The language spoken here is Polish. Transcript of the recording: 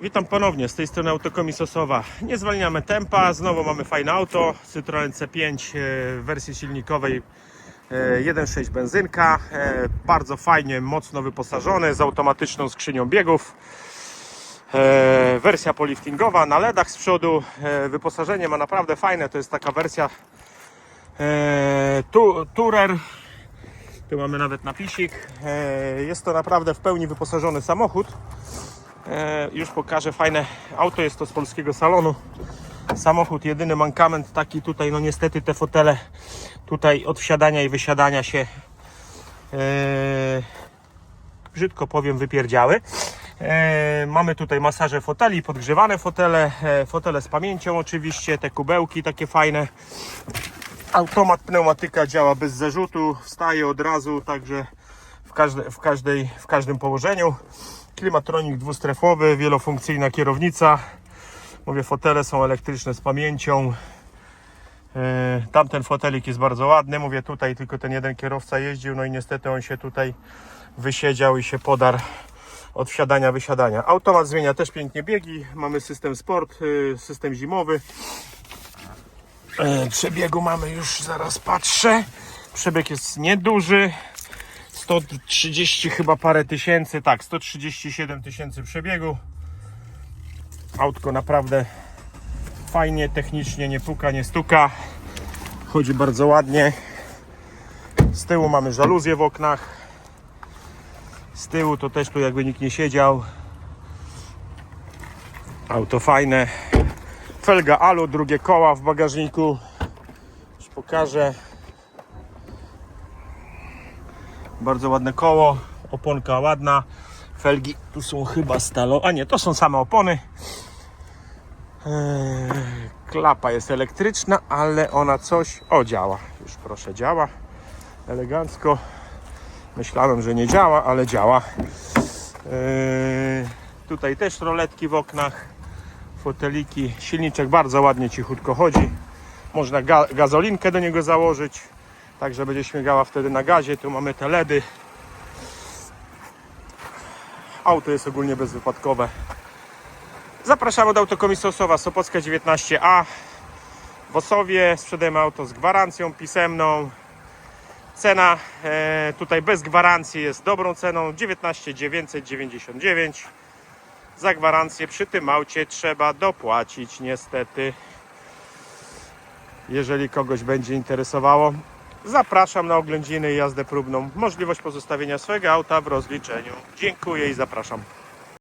Witam ponownie, z tej strony Autokomisosowa. Nie zwalniamy tempa, znowu mamy fajne auto, Citroen C5 e, w wersji silnikowej e, 1.6 benzynka, e, bardzo fajnie, mocno wyposażony, z automatyczną skrzynią biegów. E, Wersja poliftingowa na LEDach z przodu, e, wyposażenie ma naprawdę fajne, to jest taka wersja e, Tourer, tu mamy nawet napisik, E, jest to naprawdę w pełni wyposażony samochód. E, już pokażę fajne auto, jest to z polskiego salonu. Samochód, jedyny mankament taki tutaj, no niestety te fotele tutaj od wsiadania i wysiadania się e, brzydko powiem wypierdziały. E, mamy tutaj masaże foteli, podgrzewane fotele, e, fotele z pamięcią oczywiście, te kubełki takie fajne. Automat pneumatyka działa bez zarzutu, wstaje od razu, także każde, w, każdej, w każdym położeniu. Klimatronik dwustrefowy, wielofunkcyjna kierownica. Mówię, fotele są elektryczne z pamięcią. E, Tamten fotelik jest bardzo ładny. Mówię, tutaj tylko ten jeden kierowca jeździł, no i niestety on się tutaj wysiedział i się podarł od wsiadania, wysiadania. Automat zmienia też pięknie biegi. Mamy system sport, y, system zimowy. E, Przebiegu mamy już, zaraz patrzę. Przebieg jest nieduży. 130 chyba parę tysięcy, tak, 137 tysięcy przebiegu. Autko naprawdę fajnie, technicznie, nie puka, nie stuka. Chodzi bardzo ładnie. Z tyłu mamy żaluzje w oknach. Z tyłu to też tu jakby nikt nie siedział. Auto fajne. Felga alu, drugie koła w bagażniku. Już pokażę. Bardzo ładne koło, oponka ładna. Felgi tu są chyba stalowe, a nie, to są same opony. Eee, Klapa jest elektryczna, ale ona coś, o działa, już proszę działa, elegancko. Myślałem, że nie działa, ale działa. Eee, Tutaj też roletki w oknach, foteliki, silniczek bardzo ładnie, cichutko chodzi. Można ga gazolinkę do niego założyć, tak że będzie śmigała wtedy na gazie. Tu mamy te LEDy. Auto jest ogólnie bezwypadkowe. Zapraszamy do Autokomisosowa Sopocka 19A w Osowie. Sprzedajemy auto z gwarancją pisemną. Cena e, tutaj bez gwarancji jest dobrą ceną 19 999. Za gwarancję przy tym aucie trzeba dopłacić niestety. Jeżeli kogoś będzie interesowało, zapraszam na oględziny i jazdę próbną. Możliwość pozostawienia swojego auta w rozliczeniu. Dziękuję i zapraszam.